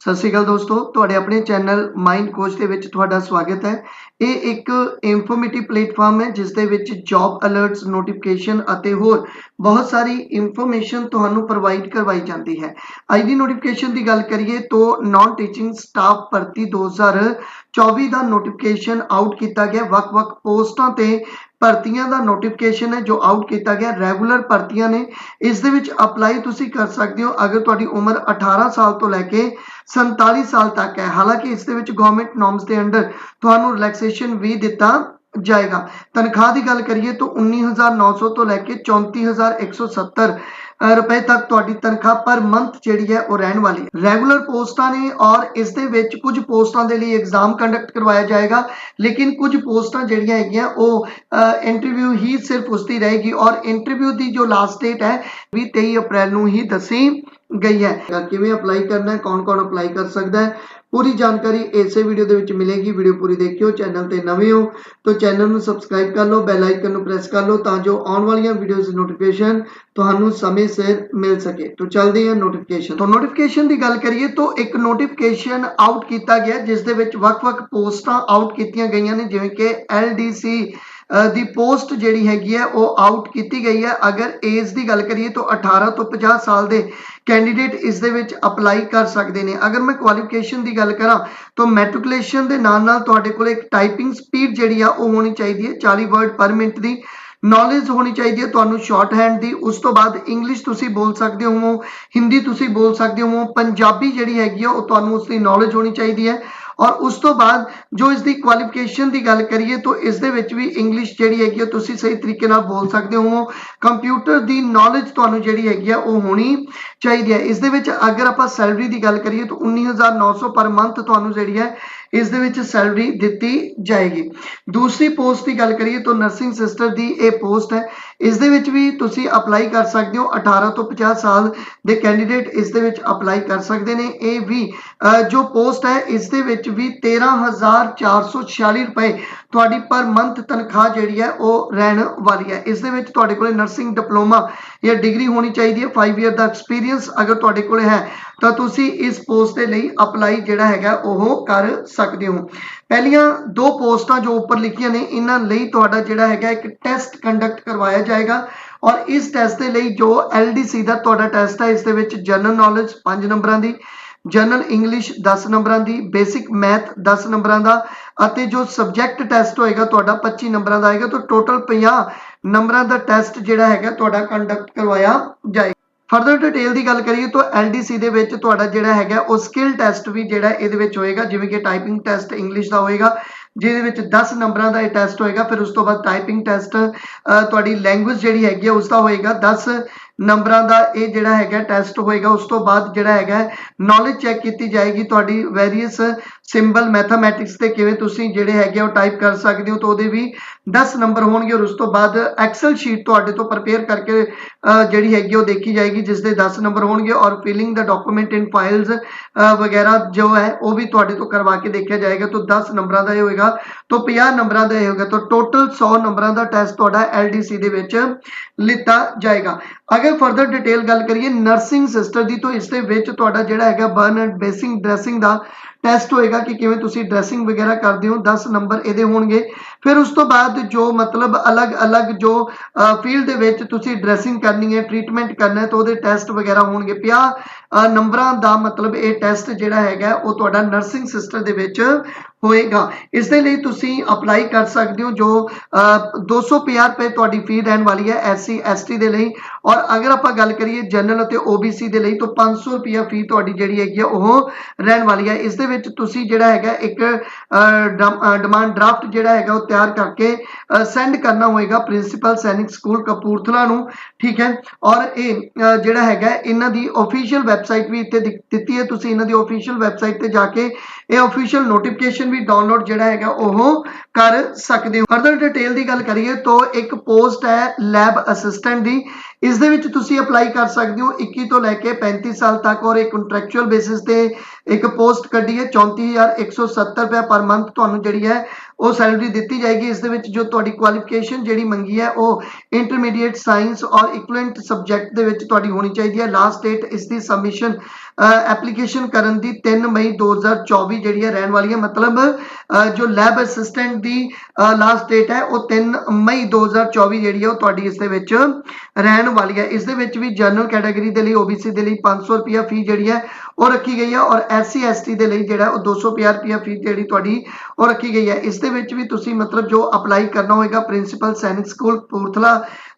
ਸਤਿ ਸ਼੍ਰੀ ਅਕਾਲ ਦੋਸਤੋ, ਤੁਹਾਡੇ ਆਪਣੇ ਚੈਨਲ ਮਾਈਂਡ ਕੋਚ ਦੇ ਵਿੱਚ ਤੁਹਾਡਾ ਸਵਾਗਤ ਹੈ। ਇਹ ਇੱਕ ਇਨਫੋਰਮੇਟਿਵ ਪਲੇਟਫਾਰਮ ਹੈ, ਜਿਸ ਦੇ ਵਿੱਚ ਜੌਬ ਅਲਰਟਸ ਨੋਟੀਫਿਕੇਸ਼ਨ ਅਤੇ ਹੋਰ ਬਹੁਤ ਸਾਰੀ ਇਨਫੋਰਮੇਸ਼ਨ ਤੁਹਾਨੂੰ ਪ੍ਰੋਵਾਈਡ ਕਰਵਾਈ ਜਾਂਦੀ ਹੈ। ਅੱਜ ਦੀ ਨੋਟੀਫਿਕੇਸ਼ਨ ਦੀ ਗੱਲ ਕਰੀਏ ਤਾਂ ਨਾਨ ਟੀਚਿੰਗ ਸਟਾਫ ਭਰਤੀ 2024 ਦਾ ਨੋਟੀਫਿਕੇਸ਼ਨ ਆਊਟ ਕੀਤਾ ਗਿਆ। ਵੱਖ-ਵੱਖ ਪੋਸਟਾਂ ਤੇ ਭਰਤੀਆਂ ਦਾ ਨੋਟੀਫਿਕੇਸ਼ਨ ਹੈ, ਜੋ ਆਊਟ ਕੀਤਾ ਗਿਆ। ਰੈਗੂਲਰ ਭਰਤੀਆਂ ਨੇ। ਇਸ ਦੇ ਵਿੱਚ ਅਪਲਾਈ ਤੁਸੀਂ ਕਰ ਸਕਦੇ ਹੋ। ਅਗਰ ਤੁਹਾਡੀ ਉਮਰ 18 ਸਾਲ ਤੋਂ ਲੈ ਕੇ 47 ਸਾਲ ਤੱਕ ਹੈ। ਹਾਲਾਂਕਿ ਇਸ ਦੇ ਵਿੱਚ ਗਵਰਨਮੈਂਟ ਨੋਰਮਸ ਦੇ ਅੰਡਰ ਤੁਹਾਨੂੰ ਰਿਲੈਕਸੇਸ਼ਨ ਵੀ ਦਿੱਤਾ ਜਾਏਗਾ। ਤਨਖਾਹ ਦੀ ਗੱਲ ਕਰੀਏ ਤਾਂ 19900 ਤੋਂ ਲੈ ਕੇ 34170 ਅ, ਰੁਪਏ ਤੱਕ ਤੁਹਾਡੀ ਤਨਖਾਹ ਪਰ ਮੰਥ ਜਿਹੜੀ ਹੈ ਉਹ ਰਹਿਣ ਵਾਲੀ ਹੈ। ਰੈਗੂਲਰ ਪੋਸਟਾਂ ਨੇ ਔਰ ਇਸ ਦੇ ਵਿੱਚ ਕੁਝ ਪੋਸਟਾਂ ਦੇ ਲਈ ਐਗਜ਼ਾਮ ਕੰਡਕਟ ਕਰਵਾਇਆ ਜਾਏਗਾ ਲੇਕਿਨ ਕੁਝ ਪੋਸਟਾਂ ਜਿਹੜੀਆਂ ਹੈਗੀਆਂ ਉਹ ਇੰਟਰਵਿਊ ਹੀ ਸਿਰਫ ਉਸ ਦੀ ਰਹੇਗੀ ਔਰ ਇੰਟਰਵਿਊ ਦੀ ਜੋ ਲਾਸਟ ਡੇਟ ਹੈ ਵੀ 23 ਅਪ੍ਰੈਲ ਨੂੰ ਹੀ ਦੱਸੀ ਗਈ ਹੈ। ਕਿਵੇਂ ਅਪਲਾਈ ਕਰਨਾ ਹੈ ਕੌਣ ਕੌਣ ਅਪਲਾਈ ਕਰ ਸਕਦਾ ਹੈ ਪੂਰੀ ਜਾਣਕਾਰੀ ਇਸੇ ਵੀਡੀਓ ਦੇ ਵਿੱਚ ਮਿਲੇਗੀ। ਵੀਡੀਓ ਪੂਰੀ ਦੇਖਿਓ ਚੈਨਲ ਤੇ ਨਵੇਂ ਹੋ ਤਾਂ ਚੈਨਲ ਨੂੰ ਸਬਸਕ੍ਰਾਈਬ ਕਰ ਲਓ ਬੈਲ ਆਈਕਨ ਨੂੰ ਪ੍ਰੈਸ ਕਰ ਲਓ ਤਾਂ ਜੋ ਆਉਣ ਵਾਲੀਆਂ ਵੀਡੀਓਜ਼ ਦੀ ਨੋਟੀਫਿਕੇਸ਼ਨ ਤੁਹਾਨੂੰ ਸਮੇਂ ਸਿਰ ਮਿਲ ਸਕੇ। ਤਾਂ ਚੱਲਦੇ ਹਾਂ ਨੋਟੀਫਿਕੇਸ਼ਨ ਤੋਂ ਨੋਟੀਫਿਕੇਸ਼ਨ ਦੀ ਗੱਲ ਕਰੀਏ ਤਾਂ ਇੱਕ ਨੋਟੀਫਿਕੇਸ਼ਨ ਆਊਟ ਕੀਤਾ ਗਿਆ ਜਿਸ ਦੇ ਵਿੱਚ ਵੱਖ-ਵੱਖ ਪੋਸਟਾਂ ਆਊਟ ਕੀਤੀਆਂ ਗਈਆਂ ਨੇ ਜਿਵੇਂ ਕਿ LDC ਅ, ਦੀ ਪੋਸਟ ਜਿਹੜੀ ਹੈਗੀ ਹੈ, ਉਹ ਆਊਟ ਕੀਤੀ ਗਈ ਹੈ। ਅਗਰ ਏਜ ਦੀ ਗੱਲ ਕਰੀਏ ਤਾਂ 18 ਤੋਂ 50 ਸਾਲ ਦੇ ਕੈਂਡੀਡੇਟ ਇਸ ਦੇ ਵਿੱਚ ਅਪਲਾਈ ਕਰ ਸਕਦੇ ਨੇ। ਅਗਰ ਮੈਂ ਕੁਆਲੀਫਿਕੇਸ਼ਨ ਦੀ ਗੱਲ ਕਰਾਂ, ਤਾਂ ਮੈਟ੍ਰਿਕੂਲੇਸ਼ਨ ਦੇ ਨਾਲ ਨਾਲ ਤੁਹਾਡੇ ਕੋਲ ਇੱਕ ਟਾਈਪਿੰਗ ਸਪੀਡ ਜਿਹੜੀ ਆ, ਉਹ ਹੋਣੀ ਚਾਹੀਦੀ ਹੈ। 40 ਵਰਡ ਪਰ ਮਿੰਟ ਦੀ ਨੌਲੇਜ ਹੋਣੀ ਚਾਹੀਦੀ ਹੈ ਤੁਹਾਨੂੰ ਸ਼ਾਰਟ ਹੈਂਡ ਦੀ। ਉਸ ਤੋਂ ਬਾਅਦ ਇੰਗਲਿਸ਼ ਤੁਸੀਂ ਬੋਲ ਸਕਦੇ ਹੋ ਹਿੰਦੀ ਤੁਸੀਂ ਬੋਲ ਸਕਦੇ ਹੋ ਪੰਜਾਬੀ ਜਿਹੜੀ ਹੈਗੀ ਆ, ਉਹ ਤੁਹਾਨੂੰ ਉਸ ਦੀ ਨੌਲੇਜ ਹੋਣੀ ਚਾਹੀਦੀ ਹੈ। ਔਰ ਉਸ ਤੋਂ ਬਾਅਦ ਜੋ ਇਸ ਦੀ ਕੁਆਲੀਫਿਕੇਸ਼ਨ ਦੀ ਗੱਲ ਕਰੀਏ ਤਾਂ ਇਸ ਦੇ ਵਿੱਚ ਵੀ ਇੰਗਲਿਸ਼ ਜਿਹੜੀ ਹੈਗੀ ਆ, ਤੁਸੀਂ ਸਹੀ ਤਰੀਕੇ ਨਾਲ ਬੋਲ ਸਕਦੇ ਹੋ। ਕੰਪਿਊਟਰ ਦੀ ਨੌਲੇਜ ਤੁਹਾਨੂੰ ਜਿਹੜੀ ਹੈਗੀ ਆ, ਉਹ ਹੋਣੀ ਚਾਹੀਦੀ ਹੈ। ਇਸ ਦੇ ਵਿੱਚ ਅਗਰ ਆਪਾਂ ਸੈਲਰੀ ਦੀ ਗੱਲ ਕਰੀਏ ਤਾਂ 19900 ਪਰ ਮੰਥ ਤੁਹਾਨੂੰ ਜਿਹੜੀ ਹੈ ਇਸ ਦੇ ਵਿੱਚ ਸੈਲਰੀ ਦਿੱਤੀ ਜਾਏਗੀ। ਦੂਸਰੀ ਪੋਸਟ ਦੀ ਗੱਲ ਕਰੀਏ ਤਾਂ ਨਰਸਿੰਗ ਸਿਸਟਰ ਦੀ ਇਹ ਪੋਸਟ ਹੈ। ਇਸ ਦੇ ਵਿੱਚ ਵੀ ਤੁਸੀਂ ਅਪਲਾਈ ਕਰ ਸਕਦੇ ਹੋ। 18 ਤੋਂ 50 ਸਾਲ ਦੇ ਕੈਂਡੀਡੇਟ ਇਸ ਦੇ ਵਿੱਚ ਅਪਲਾਈ ਕਰ ਸਕਦੇ ਨੇ। ਇਹ ਵੀ ਜੋ ਪੋਸਟ ਹੈ, ਇਸ ਦੇ ਵਿੱਚ ਵੀ 13446 ਰੁਪਏ ਤੁਹਾਡੀ ਪਰ ਮੰਥ ਤਨਖਾਹ ਜਿਹੜੀ ਹੈ, ਉਹ ਰਹਿਣ ਵਾਲੀ ਹੈ। ਇਸ ਦੇ ਵਿੱਚ ਤੁਹਾਡੇ ਕੋਲੇ ਨਰਸਿੰਗ ਡਿਪਲੋਮਾ ਜਾਂ ਡਿਗਰੀ ਹੋਣੀ ਚਾਹੀਦੀ ਹੈ। 5 ਇਅਰ ਦਾ ਐਕਸਪੀਰੀਅੰਸ ਅਗਰ ਤੁਹਾਡੇ ਕੋਲੇ ਹੈ, ਤਾਂ ਤੁਸੀਂ ਇਸ ਪੋਸਟ ਦੇ ਲਈ ਅਪਲਾਈ ਜਿਹੜਾ ਹੈਗਾ, ਉਹ ਕਰ ਸਕਦੇ ਹੋ। ਪਹਿਲੀਆਂ ਦੋ ਪੋਸਟਾਂ ਜੋ ਉੱਪਰ ਲਿਖੀਆਂ ਨੇ, ਇਹਨਾਂ ਲਈ ਤੁਹਾਡਾ ਜਿਹੜਾ ਹੈਗਾ ਇੱਕ ਟੈਸਟ ਕੰਡਕਟ ਕਰਵਾਇਆ ਜਾਏਗਾ। ਔਰ ਇਸ ਟੈਸਟ ਦੇ ਲਈ ਜੋ LDC ਦਾ ਤੁਹਾਡਾ ਟੈਸਟ ਹੈ ਇਸ ਦੇ ਵਿੱਚ ਜਨਰਲ ਨੌਲੇਜ 5 ਨੰਬਰਾਂ ਦੀ ਜਨਰਲ ਇੰਗਲਿਸ਼ 10 ਨੰਬਰਾਂ ਦੀ ਬੇਸਿਕ ਮੈਥ 10 ਨੰਬਰਾਂ ਦਾ ਅਤੇ ਜੋ ਸਬਜੈਕਟ ਟੈਸਟ ਹੋਏਗਾ ਤੁਹਾਡਾ 25 ਨੰਬਰਾਂ ਦਾ ਆਏਗਾ। ਤਾਂ ਟੋਟਲ 50 ਨੰਬਰਾਂ ਦਾ ਟੈਸਟ ਜਿਹੜਾ ਹੈਗਾ ਤੁਹਾਡਾ ਕੰਡਕਟ ਕਰਵਾਇਆ ਜਾਏਗਾ। ਫਰਦਰ ਡਿਟੇਲ ਦੀ ਗੱਲ ਕਰੀਏ ਤਾਂ LDC ਦੇ ਵਿੱਚ ਤੁਹਾਡਾ ਜਿਹੜਾ ਹੈਗਾ ਉਹ ਸਕਿੱਲ ਟੈਸਟ ਵੀ ਜਿਹੜਾ ਇਹਦੇ ਵਿੱਚ ਹੋਏਗਾ, ਜਿਵੇਂ ਕਿ ਟਾਈਪਿੰਗ ਟੈਸਟ ਇੰਗਲਿਸ਼ ਦਾ ਹੋਏਗਾ। ਜਿਹਦੇ ਵਿੱਚ 10 ਨੰਬਰਾਂ ਦਾ ਇਹ ਟੈਸਟ ਹੋਏਗਾ, ਫਿਰ ਉਸ ਤੋਂ ਬਾਅਦ ਟਾਈਪਿੰਗ ਟੈਸਟ ਤੁਹਾਡੀ ਲੈਂਗੁਏਜ ਜਿਹੜੀ ਹੈਗੀ ਹੈ ਉਸ ਦਾ ਹੋਏਗਾ 10 ਨੰਬਰਾਂ ਦਾ ਇਹ ਜਿਹੜਾ ਹੈਗਾ ਟੈਸਟ ਹੋਏਗਾ, ਉਸ ਤੋਂ ਬਾਅਦ ਜਿਹੜਾ ਹੈਗਾ ਨੌਲੇਜ ਚੈੱਕ ਕੀਤੀ ਜਾਏਗੀ ਤੁਹਾਡੀ ਵੈਰੀਅਸ ਸਿੰਬਲ ਮੈਥਮੈਟਿਕਸ ਤੇ ਕਿਵੇਂ ਤੁਸੀਂ ਜਿਹੜੇ ਹੈਗੇ ਉਹ ਟਾਈਪ ਕਰ ਸਕਦੇ ਹੋ, ਤਾਂ ਉਹਦੇ ਵੀ 10 ਨੰਬਰ ਹੋਣਗੇ ਔਰ ਉਸ ਤੋਂ ਬਾਅਦ ਐਕਸਲ ਸ਼ੀਟ ਤੁਹਾਡੇ ਤੋਂ ਪ੍ਰਪੇਅਰ ਕਰਕੇ ਜਿਹੜੀ ਹੈਗੀ ਉਹ ਦੇਖੀ ਜਾਏਗੀ ਜਿਸ ਦੇ 10 ਨੰਬਰ ਹੋਣਗੇ ਔਰ ਫਿਲਿੰਗ ਦਾ ਡਾਕੂਮੈਂਟ ਇਨ ਫਾਈਲਸ ਵਗੈਰਾ ਜੋ ਹੈ, ਉਹ ਵੀ ਤੁਹਾਡੇ ਤੋਂ ਕਰਵਾ ਕੇ ਦੇਖਿਆ ਜਾਏਗਾ, ਤਾਂ 10 ਨੰਬਰਾਂ ਦਾ ਇਹ ਹੋਏਗਾ ਤਾਂ 50 ਨੰਬਰਾਂ ਦਾ ਇਹ ਹੋਏਗਾ ਤਾਂ ਟੋਟਲ 100 ਨੰਬਰਾਂ ਦਾ ਟੈਸਟ ਤੁਹਾਡਾ LDC ਦੇ ਵਿੱਚ ਲਿੱਤਾ ਜਾਏਗਾ। ਅਗਰ ਫਰਦਰ ਡਿਟੇਲ ਗੱਲ ਕਰੀਏ ਨਰਸਿੰਗ ਸਿਸਟਰ ਦੀ ਤਾਂ ਇਸ ਦੇ ਵਿੱਚ ਤੁਹਾਡਾ ਜਿਹੜਾ ਹੈਗਾ ਬਰਨ ਐਂਡ ਬੇਸਿੰਗ ਡਰੈਸਿੰਗ ਦਾ ਟੈਸਟ ਹੋਏਗਾ ਕਿ ਕਿਵੇਂ ਤੁਸੀਂ ਡਰੈਸਿੰਗ ਵਗੈਰਾ ਕਰਦੇ ਹੋ 10 ਨੰਬਰ ਇਹਦੇ ਹੋਣਗੇ। ਫਿਰ ਉਸ ਤੋਂ ਬਾਅਦ ਜੋ ਮਤਲਬ ਅਲੱਗ-ਅਲੱਗ ਜੋ ਫੀਲਡ ਦੇ ਵਿੱਚ ਤੁਸੀਂ ਡਰੈਸਿੰਗ ਕਰਨੀ ਹੈ ਟ੍ਰੀਟਮੈਂਟ ਕਰਨਾ ਹੈ ਤਾਂ ਉਹਦੇ ਟੈਸਟ ਵਗੈਰਾ ਹੋਣਗੇ। 50 ਨੰਬਰਾਂ ਦਾ ਮਤਲਬ ਇਹ ਟੈਸਟ ਜਿਹੜਾ ਹੈਗਾ ਉਹ ਤੁਹਾਡਾ ਨਰਸਿੰਗ ਸਿਸਟਰ ਦੇ ਵਿੱਚ ਹੋਏਗਾ। ਇਸ ਦੇ ਲਈ ਤੁਸੀਂ ਅਪਲਾਈ ਕਰ ਸਕਦੇ ਹੋ ਜੋ ਅ, 250 ਰੁਪਏ ਤੁਹਾਡੀ ਫੀ ਰਹਿਣ ਵਾਲੀ ਹੈ ਐਸਸੀ ਐਸਟੀ ਦੇ ਲਈ। ਔਰ ਅਗਰ ਆਪਾਂ ਗੱਲ ਕਰੀਏ ਜਨਰਲ ਅਤੇ OBC ਦੇ ਲਈ, ਤਾਂ 500 ਰੁਪਿਆ ਫੀ ਤੁਹਾਡੀ ਜਿਹੜੀ ਹੈਗੀ ਆ, ਉਹ ਰਹਿਣ ਵਾਲੀ ਹੈ ਇਸ ਦੇ ਵਿੱਚ ਤੁਸੀਂ ਜਿਹੜਾ ਹੈਗਾ ਇੱਕ ਡਿਮਾਂਡ ਡਰਾਫਟ ਜਿਹੜਾ ਹੈਗਾ, ਉਹ ਤਿਆਰ ਕਰਕੇ ਸੈਂਡ ਕਰਨਾ ਹੋਏਗਾ ਪ੍ਰਿੰਸੀਪਲ ਸੈਨਿਕ ਸਕੂਲ ਕਪੂਰਥਲਾ ਨੂੰ, ਠੀਕ ਹੈ? ਔਰ ਇਹ ਜਿਹੜਾ ਹੈਗਾ, ਇਹਨਾਂ ਦੀ ਅਫੀਸ਼ੀਅਲ ਵੈਬਸਾਈਟ ਵੀ ਇੱਥੇ ਦਿੱਤੀ ਹੈ। ਤੁਸੀਂ ਇਹਨਾਂ ਦੀ ਅਫੀਸ਼ੀਅਲ ਵੈਬਸਾਈਟ ਤੇ ਜਾ ਕੇ ਇਹ ਅਫੀਸ਼ੀਅਲ ਨੋਟੀਫਿਕੇਸ਼ਨ ਵੀ ਡਾਊਨਲੋਡ ਜਿਹੜਾ ਹੈਗਾ, ਉਹ ਕਰ ਸਕਦੇ ਹੋ। ਫਰਦਰ ਡਿਟੇਲ ਦੀ ਗੱਲ ਕਰੀਏ, ਤਾਂ ਇੱਕ ਪੋਸਟ ਹੈ ਲੈਬ ਅਸਿਸਟੈਂਟ ਦੀ। ਇਸ ਦੇ ਵਿੱਚ ਤੁਸੀਂ ਅਪਲਾਈ ਕਰ ਸਕਦੇ ਹੋ 21 ਤੋਂ ਲੈ ਕੇ 35 ਸਾਲ ਤੱਕ ਔਰ ਇਹ ਕੰਟਰੈਕਚੁਅਲ ਬੇਸਿਸ ਤੇ ਇੱਕ ਪੋਸਟ ਕੱਢੀ ਹੈ 34170 ਰੁਪਏ ਪਰ ਮੰਥ ਤੁਹਾਨੂੰ ਜਿਹੜੀ ਹੈ ਉਹ ਸੈਲਰੀ ਦਿੱਤੀ ਜਾਏਗੀ, ਇਸ ਦੇ ਵਿੱਚ ਜੋ ਤੁਹਾਡੀ ਕੁਆਲੀਫਿਕੇਸ਼ਨ ਜਿਹੜੀ ਮੰਗੀ ਹੈ, ਉਹ ਇੰਟਰਮੀਡੀਏਟ ਸਾਇੰਸ ਔਰ ਇਕੁਇਵਲੈਂਟ ਸਬਜੈਕਟ ਦੇ ਵਿੱਚ ਤੁਹਾਡੀ ਹੋਣੀ ਚਾਹੀਦੀ ਹੈ। ਲਾਸਟ ਡੇਟ ਇਸ ਦੀ ਸਬਮਿਸ਼ਨ ਐਪਲੀਕੇਸ਼ਨ ਕਰਨ ਦੀ 3 ਮਈ 2024 ਜਿਹੜੀ ਹੈ, ਰਹਿਣ ਵਾਲੀ ਹੈ। ਮਤਲਬ ਜੋ ਲੈਬ ਅਸਿਸਟੈਂਟ ਦੀ ਲਾਸਟ ਡੇਟ ਹੈ, ਉਹ 3 ਮਈ 2024 ਜਿਹੜੀ ਹੈ, ਉਹ ਤੁਹਾਡੀ ਇਸ ਦੇ ਵਿੱਚ ਰਹਿਣ ਵਾਲੀ ਹੈ। ਇਸ ਦੇ ਵਿੱਚ ਵੀ ਜਨਰਲ ਕੈਟਾਗਰੀ ਦੇ ਲਈ OBC ਦੇ ਲਈ 500 ਰੁਪਿਆ ਫੀ ਜਿਹੜੀ ਹੈ, ਉਹ ਰੱਖੀ ਗਈ ਹੈ। ਔਰ SC ST ਦੇ ਲਈ ਜਿਹੜਾ ਉਹ 250 ਰੁਪਿਆ ਫੀ ਜਿਹੜੀ ਤੁਹਾਡੀ, ਉਹ ਰੱਖੀ ਗਈ ਹੈ। ਇਸ ਦੇ ਵਿੱਚ ਵੀ ਤੁਸੀਂ ਮਤਲਬ ਜੋ ਅਪਲਾਈ ਕਰਨਾ ਹੋਏਗਾ ਪ੍ਰਿੰਸੀਪਲ ਸੈਨਿਕ ਸਕੂਲ ਕਪੂਰਥਲਾ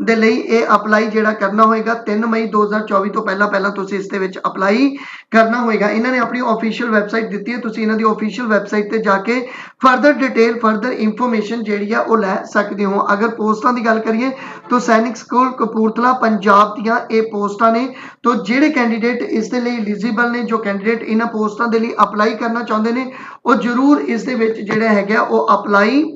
ਦੇ ਲਈ ਇਹ ਅਪਲਾਈ ਜਿਹੜਾ ਕਰਨਾ ਹੋਏਗਾ 3 ਮਈ 2024 ਤੋਂ ਪਹਿਲਾਂ ਪਹਿਲਾਂ ਤੁਸੀਂ ਇਸ ਦੇ ਵਿੱਚ ਅਪਲਾਈ ਕਰਨਾ ਹੋਏਗਾ। ਇਹਨਾਂ ਨੇ ਆਪਣੀ ਅਫੀਸ਼ੀਅਲ ਵੈਬਸਾਈਟ ਦਿੱਤੀ ਹੈ। ਤੁਸੀਂ ਇਹਨਾਂ ਦੀ ਅਫੀਸ਼ੀਅਲ ਵੈਬਸਾਈਟ ਤੇ ਜਾ ਕੇ ਫਰਦਰ ਡਿਟੇਲ ਫਰਦਰ ਇਨਫੋਰਮੇਸ਼ਨ ਜਿਹੜੀ ਆ ਉਹ ਲੈ ਸਕਦੇ ਹੋ। ਅਗਰ ਪੋਸਟਾਂ ਦੀ ਗੱਲ ਕਰੀਏ ਤਾਂ ਸੈਨਿਕ ਸਕੂਲ ਕਪੂਰਥਲਾ, ਪੰਜਾਬ ਦੀਆਂ ਇਹ ਪੋਸਟਾਂ ਨੇ। ਤਾਂ ਜਿਹੜੇ ਕੈਂਡੀਡੇਟ ਇਸ ਦੇ ਲਈ ਐਲੀਜੀਬਲ ਨੇ, ਜੋ ਕੈਂਡੀਡੇਟ ਇਹਨਾਂ ਪੋਸਟਾਂ ਦੇ ਲਈ ਅਪਲਾਈ ਕਰਨਾ ਚਾਹੁੰਦੇ ਨੇ, ਉਹ ਜ਼ਰੂਰ ਇਸ ਦੇ ਵਿੱਚ ਜਿਹੜਾ ਹੈਗਾ ਉਹ ਅਪਲਾਈ